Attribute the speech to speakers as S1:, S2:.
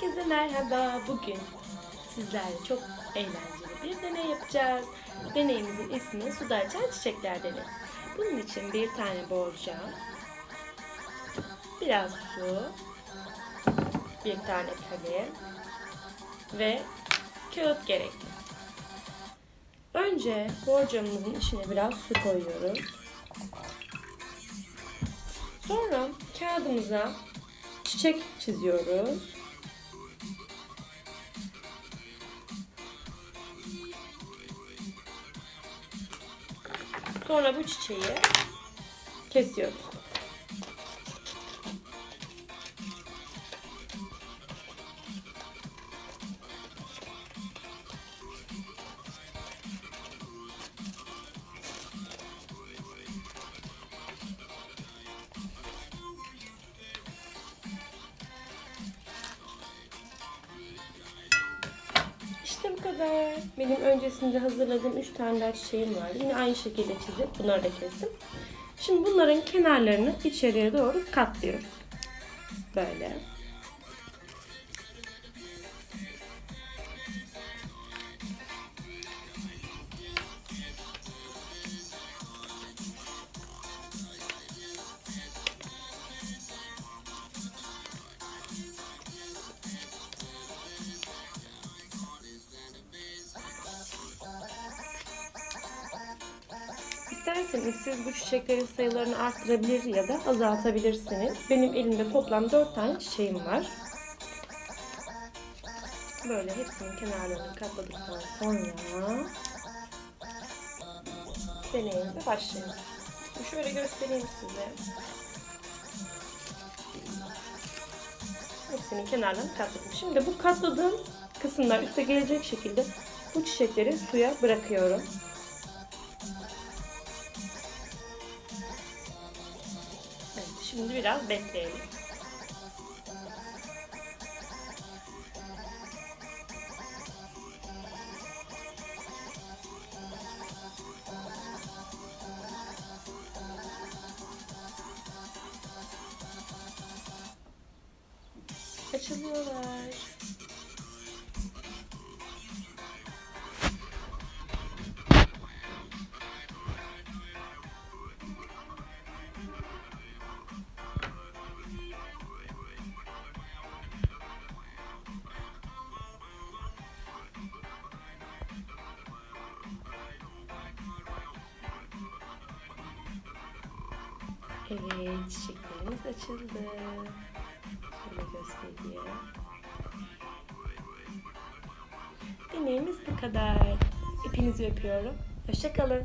S1: Herkese merhaba. Bugün sizlerle çok eğlenceli bir deney yapacağız. Deneyimizin ismi suda açan çiçekler deneyi. Bunun için bir tane borcam, biraz su, bir tane kalem ve kağıt gerekli. Önce borcamımızın içine biraz su koyuyoruz. Sonra kağıdımıza çiçek çiziyoruz. Sonra bu çiçeği kesiyoruz. Kadar. Benim öncesinde hazırladığım 3 tane daha çiçeğim vardı. Yine aynı şekilde çizip bunları da kestim. Şimdi bunların kenarlarını içeriye doğru katlıyorum. Böyle. İsterseniz siz bu çiçeklerin sayılarını arttırabilir ya da azaltabilirsiniz. Benim elimde toplam 4 tane çiçeğim var. Böyle hepsinin kenarlarını katladıktan sonra deneyimize başlayalım. Şöyle göstereyim size. Hepsinin kenarlarını katladım. Şimdi bu katladığım kısımlar üste gelecek şekilde bu çiçekleri suya bırakıyorum. Şimdi biraz bekleyelim. Açılıyorlar. Evet, çiçeklerimiz açıldı. Şöyle göstereyim. Deneyimiz bu kadar. Hepinizi öpüyorum. Hoşçakalın.